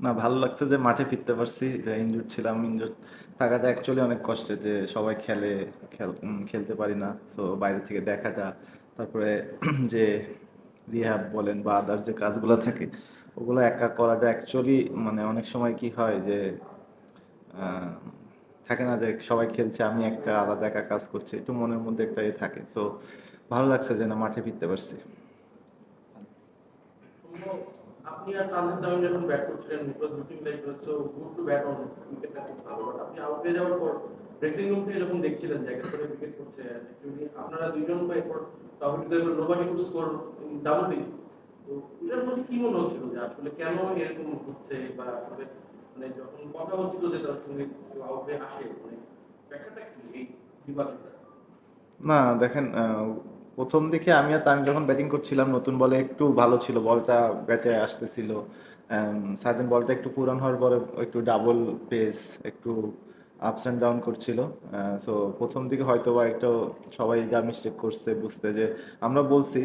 না, ভালো লাগছে যে মাঠে ফিরতে পারছি, যে ইনজুর ছিলাম, ইনজুর থাকাটা অ্যাকচুয়ালি অনেক কষ্টের যে সবাই খেলে, খেল খেলতে পারি না। সো বাইরে থেকে দেখাটা, তারপরে যে রিহ্যাব বলেন বা আদার যে কাজগুলো থাকে, ওগুলো একা করাটা অ্যাকচুয়ালি মানে অনেক সময় কি হয় যে থাকে না যে সবাই খেলছে, আমি একটা আলাদা একা কাজ করছি, একটু মনের মধ্যে একটা এ থাকে। সো ভালো লাগছে যে না, মাঠে ফিরতে পারছি। আপনি আর তানজিদ তামিম যখন ব্যাট করছিলেন because looking like so good to bat on উইকেটটা খুব ভালো। বাট আপনি আউট হয়ে যাওয়ার পর ড্রেসিং রুম থেকে যখন দেখছিলেন যে একের পরে উইকেট অ্যাকচুয়ালি আপনারা দুইজন বা এরপর তাহলে nobody could score double digit তো এটার মধ্যে কি মনে হচ্ছিল যে আসলে কেন এরকম হচ্ছে বা আসলে মানে যখন কথা হচ্ছিল যে তার সঙ্গে আউট হয়ে আসে মানে ব্যাখ্যাটা কি এই বিবাদটা না, দেখেন প্রথম দিকে আমি আর তামিম যখন ব্যাটিং করছিলাম, নতুন বলে একটু ভালো ছিল বলটা ব্যাটে আসতেছিল। সার্জেন বলটা একটু পুরান হওয়ার পরে একটু ডাবল পেস একটু আপস অ্যান্ড ডাউন করছিল। সো প্রথম দিকে হয়তো বা একটু সবাই যা মিস্টেক করছে বুঝতে যে আমরা বলছি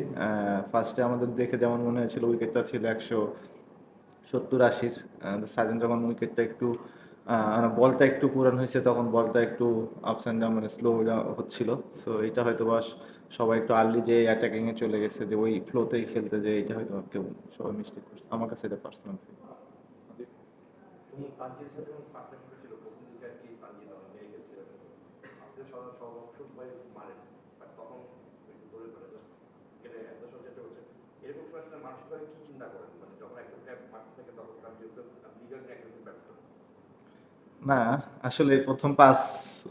ফার্স্টে আমাদের দেখে যেমন মনে হয়েছিল উইকেটটা ছিল একশো সত্তর আশির। সার্জেন যখন উইকেটটা একটু আহ, বলটা একটু পুরান হয়েছে তখন বলটা একটু আপস অ্যান্ড ডাউন মানে স্লো হচ্ছিল। সো এটা হয়তো বা সবাই একটু আর্লি যে অ্যাটাকিংয়ে চলে গেছে যে ওই ফ্লোতেই খেলতে যে এটা হয়তো কেউ সবাই মিস্টেক করছে। আমার কাছে এটা পার্সোনাল আর মানসিকভাবে কি চিন্তা করেন? মানে যখন একটা মাঠ থেকে তখন না, আসলে প্রথম পাঁচ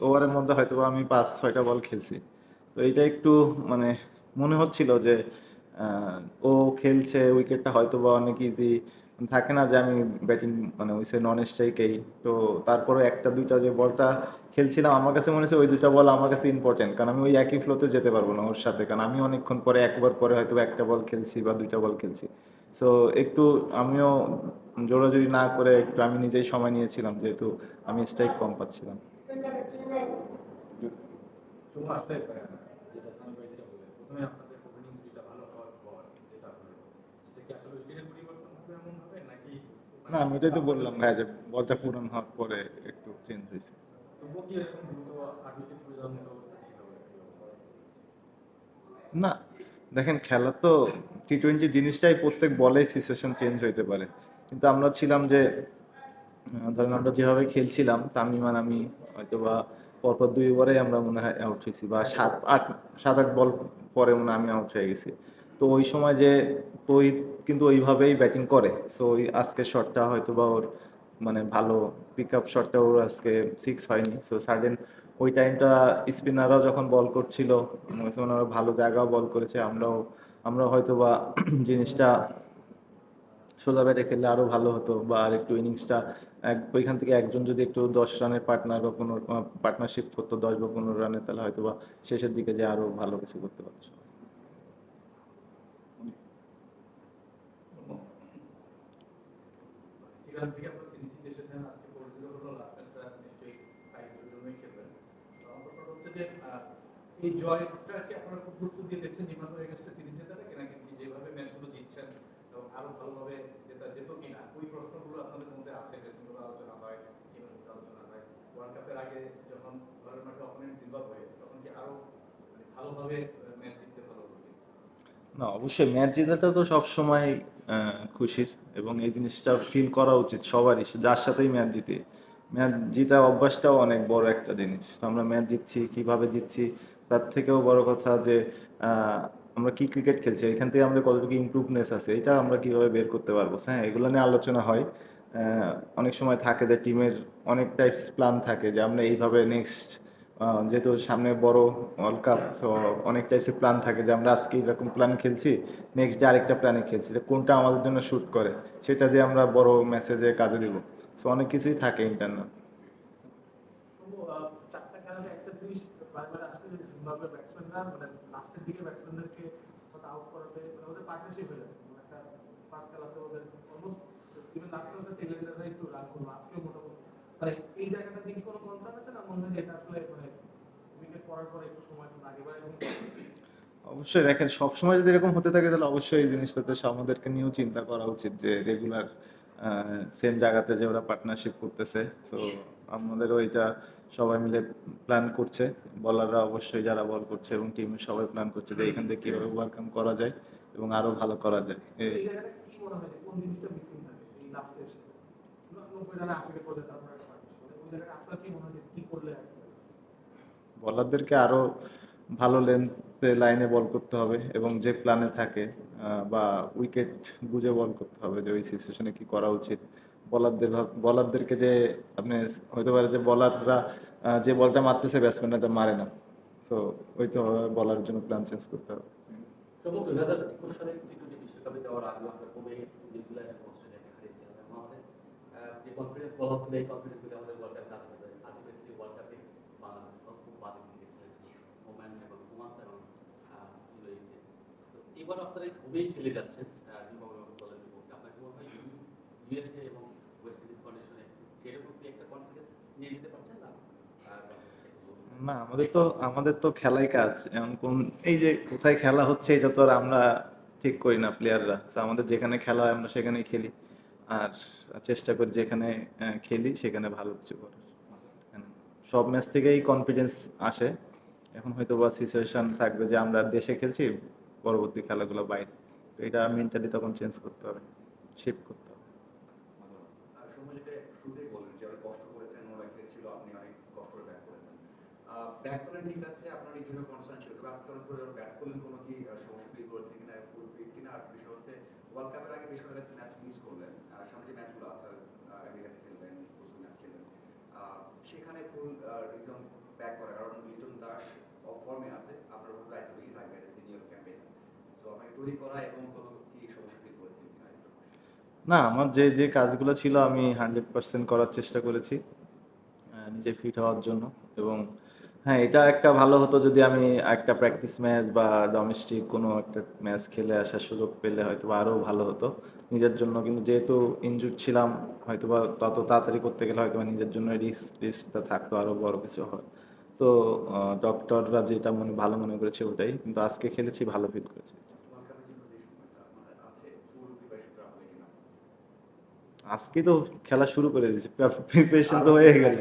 ওভারের মধ্যে হয়তো আমি পাঁচ, ছয়টা বল খেলছি। তো এটা একটু মানে মনে হচ্ছিল যে ও খেলছে, উইকেটটা হয়তো বা অনেক ইজি থাকে না যে আমি ব্যাটিং মানে ওই নন স্ট্রাইকেই তো তারপরে একটা, দুইটা যে বলটা খেলছিলাম, আমার কাছে মনে হচ্ছে ওই দুটা বল আমার কাছে ইম্পর্টেন্ট কারণ আমি ওই একই ফ্লোতে যেতে পারব না ওর সাথে। কারণ আমি অনেকক্ষণ পরে, একবার পরে হয়তো একটা বল খেলছি বা দুইটা বল খেলছি। সো একটু আমিও জোরাজুরি না করে একটু আমি নিজেই সময় নিয়েছিলাম, যেহেতু আমি স্ট্রাইক কম পাচ্ছিলাম আপনাদের ওপেনিং দুইটা ভালো হওয়ার পর যেটা আপনার হলো, সেটা কি আসলে উইকেটের পরিবর্তন হবে এমন হবে নাকি না আমি ওটাই তো বললাম ভাই যে বলটা পূরণ হওয়ার পরে একটু চেঞ্জ হয়েছে? না দেখেন খেলা তো টি টোয়েন্টি জিনিসটাই প্রত্যেক বলেই সিচুয়েশন চেঞ্জ হইতে পারে। কিন্তু আমরা ছিলাম যে ধরেন আমরা যেভাবে খেলছিলাম তামিম আর আমি হয়তো বা পরপর দুই ওভারে আমরা মনে হয় আউট হয়েছি বা সাত আট সাত আট বল পরে মনে হয় আমি আউট হয়ে গেছি। তো ওই সময় যে তো ওই কিন্তু ওইভাবেই ব্যাটিং করে। সো ওই আজকের শটটা হয়তো বা ওর মানে ভালো পিক আপ শটটা ওর আজকে সিক্স হয়নি। সো সার্জেন ওই টাইমটা স্পিনাররাও যখন বল করছিল ওরা ভালো জায়গাও বল করেছে, আমরাও আমরা হয়তো বা জিনিসটা সোজা ব্যাটে খেললে আরও ভালো হতো বা আর একটু ইনিংসটা এক, ওইখান থেকে একজন যদি একটু দশ রানের পার্টনার বা পনেরো পার্টনারশিপ করতো দশ বা পনেরো রানের তাহলে হয়তো বা শেষের দিকে যে আরও ভালো কিছু করতে পারতো সবাই। এখান থেকে আপনার সিরিজ এসেছেন আজকে পরিচিত হলো লাস্ট ম্যাচটা নিশ্চয়ই টাইটেল জন্যই খেলবেন তো আমার প্রশ্নটা হচ্ছে যে আহ, এই জয়টা কি আপনারা খুব গুরুত্ব আরও ভালোভাবে জেতা যেত কিনা ওই প্রশ্নগুলো আপনাদের আছে ড্রেসিং আলোচনা হয় আলোচনা হয় ওয়ার্ল্ড আগে যখন ঘরের মাঠে অপোনেন্ট তখন কি আরও ভালোভাবে না, অবশ্যই ম্যাচ জেতাটা তো সব সময় খুশির এবং এই জিনিসটা ফিল করা উচিত সবারই যার সাথেই ম্যাচ জিতে। ম্যাচ জিতা অভ্যাসটাও অনেক বড় একটা জিনিস। আমরা ম্যাচ জিতছি, কীভাবে জিতছি, তার থেকেও বড় কথা যে আমরা কি ক্রিকেট খেলছি, এখান থেকে আমাদের কতটুকু ইমপ্রুভনেস আছে, এটা আমরা কীভাবে বের করতে পারব? হ্যাঁ এগুলো নিয়ে আলোচনা হয়। অনেক সময় থাকে যে টিমের অনেক টাইপস প্ল্যান থাকে যে, আমরা এইভাবে নেক্সট যেহেতু সামনে বড় ওয়ার্ল্ড কাপ সো অনেক টাইপসের প্ল্যান থাকে যে আমরা আজকে এরকম প্ল্যান খেলছি নেক্সট ডে আরেকটা প্ল্যানে খেলছি কোনটা আমাদের জন্য শ্যুট করে, সেটা যে আমরা বড় মেসেজে কাজে দিব। সো অনেক কিছুই থাকে ইন্টারনাল মানে মানে মানে মানে এই জায়গাটা দিকে কোনো কনসার্ন আছে না? মনে হয় এটা আসলে মানে পরে একটু সময় তো অবশ্যই দেখেন সবসময় যদি এরকম হতে থাকে তাহলে অবশ্যই এই জিনিসটাতে আমাদেরকে নিয়েও চিন্তা করা উচিত যে রেগুলার সেম জায়গাতে যে ওরা পার্টনারশিপ করতেছে। সো আমাদেরও এটা সবাই মিলে প্ল্যান করছে। বলাররা অবশ্যই যারা বল করছে এবং টিমের সবাই প্ল্যান করছে যে এখান থেকে কীভাবে ওভারকাম করা যায় এবং আরও ভালো করা যায়। এই কোন বলারদেরকে আরও ভালো লেন্থে লাইনে বল করতে হবে এবং যে প্ল্যানে থাকে বা উইকেট বুঝে বল করতে হবে যে ওই সিচুয়েশনে কি করা উচিত। বলারদের বলারদেরকে যে আপনি হতে পারে যে বলাররা যে বলটা মারতেছে ব্যাটসম্যানরা তো মারে না। তো ওই তো বলার জন্য প্ল্যান চেঞ্জ করতে হবে। যে কনফিডেন্স হচ্ছিল, এই কনফিডেন্স আমাদের আনতে পারে আলটিমেটলি ওয়ার্ল্ড কাপে বাংলাদেশ দল খুব বাজে ক্রিকেট খেলেছিল তো এবার আপনারা খুবই খেলে যাচ্ছেন না, আমাদের তো আমাদের তো খেলাই কাজ। এমন কোন এই যে কোথায় খেলা হচ্ছে, এটা তো আর আমরা ঠিক করি না প্লেয়াররা আমাদের যেখানে খেলা হয়, আমরা সেখানেই খেলি। আর চেষ্টা করি যেখানে খেলি, সেখানে ভালো কিছু করার। সব ম্যাচ থেকেই কনফিডেন্স আসে। এখন হয়তো বা সিচুয়েশন থাকবে যে আমরা দেশে খেলছি পরবর্তী খেলাগুলো বাইরে তো এটা মেন্টালি তখন চেঞ্জ করতে হবে শিফট করতে হবে। আর সময় যেটা বললেন যে কষ্ট করেছেন ওরা খেলছিল আপনি অনেক কষ্ট করে ব্যাট করেছেন। ব্যাট করেন ঠিক আছে আপনার জন্য কনসার্ন ছিল তবে আজকে অনেক করে ব্যাট করলেন কোনো কি সমস্যা ফিল করেছে কিনা ফিট কিনা? আর বিষয় হচ্ছে ওয়ার্ল্ড কাপের আগে বেশ কয়েকটা ম্যাচ মিস করলেন। আর সামনে যে ম্যাচগুলো আছে আহ, সেখানে ফুল রিটার্ন ব্যাক করা, কারণ লিটন দাস অফ ফর্মে আছে। আপনার উপর দায়িত্ব বেশি থাকবে সিনিয়র ক্যাম্পেইন সো আপনাকে তৈরি করা এবং কোনো কি সমস্যা ফিল করেছেন না, আমার যে যে কাজগুলো ছিল, আমি হান্ড্রেড পার্সেন্ট করার চেষ্টা করেছি নিজে ফিট হওয়ার জন্য। এবং হ্যাঁ এটা একটা ভালো হতো যদি আমি একটা প্র্যাকটিস ম্যাচ বা ডোমেস্টিক কোনো একটা ম্যাচ খেলে আসার সুযোগ পেলে হয়তো বা আরও ভালো হতো। নিজের জন্য কিন্তু যেহেতু ইনজুর ছিলাম হয়তো বা তত তাড়াতাড়ি করতে গেলে হয়তো বা নিজের জন্য রিস্ক রিস্কটা থাকতো আরও বড় কিছু হয়। তো ডক্টররা যেটা মনে, ভালো মনে করেছে ওটাই। কিন্তু আজকে খেলেছি, ভালো করেছি। ফুল কিনা আজকে তো খেলা শুরু করে দিয়েছি। প্রিপারেশন তো হয়ে গেছে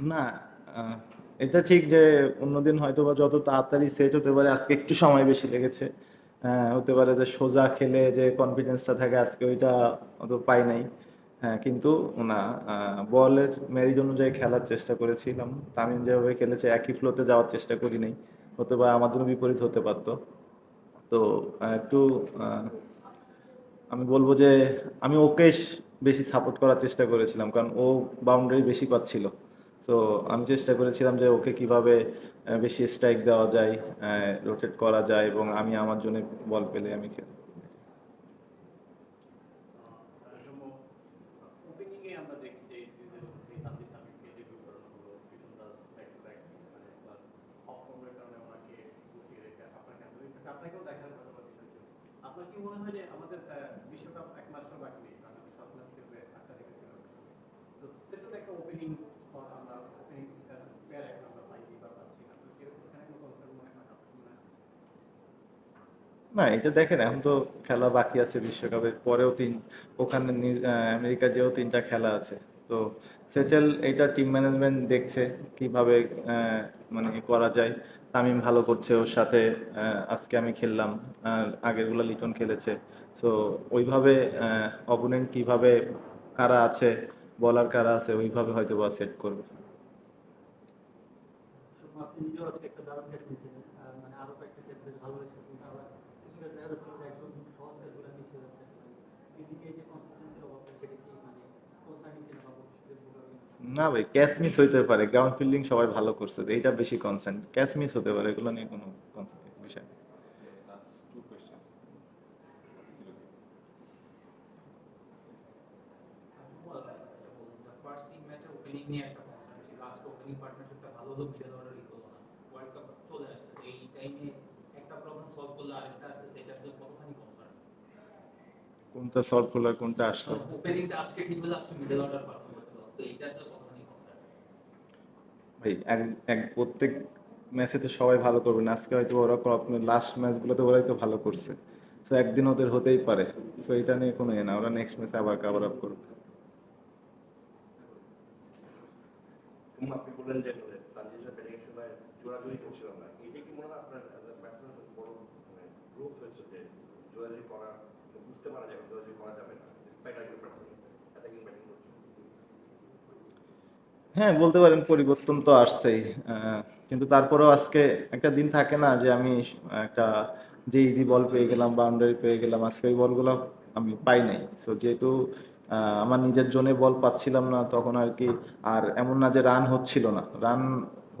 না এটা ঠিক যে অন্যদিন হয়তো বা যত তাড়াতাড়ি সেট হতে পারে আজকে একটু সময় বেশি লেগেছে। আহ, হতে পারে যে সোজা খেলে যে কনফিডেন্সটা থাকে আজকে ওইটা অত পাই নাই। হ্যাঁ কিন্তু না বলের মেরিট অনুযায়ী খেলার চেষ্টা করেছিলাম। তামিম যেভাবে খেলেছে একই ফ্লোতে যাওয়ার চেষ্টা করি নাই। হতে পারে জন্য বিপরীত হতে পারতো। তো একটু আমি বলব যে আমি ওকে স- বেশি সাপোর্ট করার চেষ্টা করেছিলাম কারণ ও বাউন্ডারি বেশি পাচ্ছিল। তো আমি চেষ্টা করেছিলাম যে ওকে কীভাবে বেশি স্ট্রাইক দেওয়া যায় রোটেট করা যায় এবং আমি আমার জন্য বল পেলে আমি খেলি মানে আপনার কি মনে হয় যে আমাদের বিশ্বকাপ এক মাসও বাকি নেই বাংলাদেশ সাত ম্যাচ খেলবে আটটা থেকে ছিল তো সেটার একটা ওপেনিং স্পট আমরা ওপেনিং প্লেয়ার এখন আমরা পাইনি বা পাচ্ছি না তো এরকম এখানে কোনো কনসার্ন মনে হয় না আপনার মনে হয় না, এটা দেখেন, এখন তো খেলা বাকি আছে বিশ্বকাপের, পরেও তিন, ওখানে আমেরিকা যেও তিনটা খেলা আছে। তো সেটেল এটা টিম ম্যানেজমেন্ট দেখছে কীভাবে মানে করা যায়। তামিম ভালো করছে ওর সাথে আজকে আমি খেললাম আগেরগুলো লিটন খেলেছে। সো ওইভাবে অপোনেন্ট কীভাবে, কারা আছে বলার কারা আছে, ওইভাবে হয়তো বা সেট করবে আপনি নিজেও আজকে একটা দারুণ ক্যাচ নিয়েছিলেন আর মানে আরও কয়েকটা ক্যাচ বেশ ভালো হয়েছে কিন্তু আবার কিছু ক্ষেত্রে দেখা যাচ্ছে যে একদম সহজ ক্যাচগুলো মিশে যাচ্ছে এদিকে এই যে কনসিস্টেন্সির অবস্থা সেটা কি মানে কনসার্নিং কিনা বা ভবিষ্যতের ভোগাবে না ভাই ক্যাচ মিস হইতে পারে গ্রাউন্ড ফিল্ডিং সবাই ভালো করছে এইটা বেশি কনসার্ন ক্যাচ মিস হতে পারে এগুলো নিয়ে কোনো বিষয় কনসার্ন কনসার্ন কোনটা সলভ করল কোনটা আসলো? ওপেনিংটা আজকে ঠিক হলে আজকে মিডল অর্ডার পারফর্ম ভাই এক প্রত্যেক ম্যাচে তো সবাই ভালো করবে না। আজকে হয়তো ওরা লাস্ট ম্যাচগুলোতে ওরাই তো ভালো করছে। সো একদিন ওদের হতেই পারে। সো এটা নিয়ে কোনো এ না। ওরা নেক্সট ম্যাচে আবার কাভার আপ করবে। আপনি বললেন যে ট্রানজিশন ব্যাটিং এর সময় জোরাজুরি করছিল না এটা কি মনে হয় আপনার অ্যাজ এ ব্যাটসম্যান বড় মানে গ্রোথ হয়েছে যে জোরাজুরি করা বুঝতে পারা যাবে জোরাজুরি করা যাবে না ডিসপাইট আগে অ্যাটাকিং ব্যাটিং করছে হ্যাঁ বলতে পারেন পরিবর্তন তো আসছেই। কিন্তু তারপরেও আজকে একটা দিন থাকে না যে আমি একটা যে ইজি বল পেয়ে গেলাম বাউন্ডারি পেয়ে গেলাম, আজকে ওই বলগুলো আমি পাই নাই। সো যেহেতু আমার নিজের জোনে বল পাচ্ছিলাম না, তখন আর কি, আর এমন না যে রান হচ্ছিল না। রান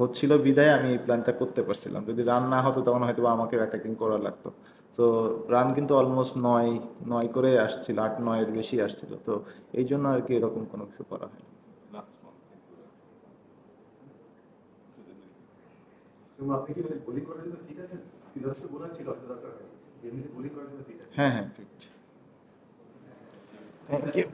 হচ্ছিল বিদায়, আমি এই প্ল্যানটা করতে পারছিলাম। যদি রান না হতো, তখন হয়তো আমাকে অ্যাটাকিং করা লাগতো। তো রান কিন্তু অলমোস্ট নয় নয় করে আসছিল, আট, নয়ের বেশি আসছিল। তো, এই জন্য আর কি এরকম কোনো কিছু করা হয়নি এবং আপনি কি ঠিক বোলার ছিল দরকার এমনি ঠিক আছে। হ্যাঁ হ্যাঁ ঠিক থ্যাংক ইউ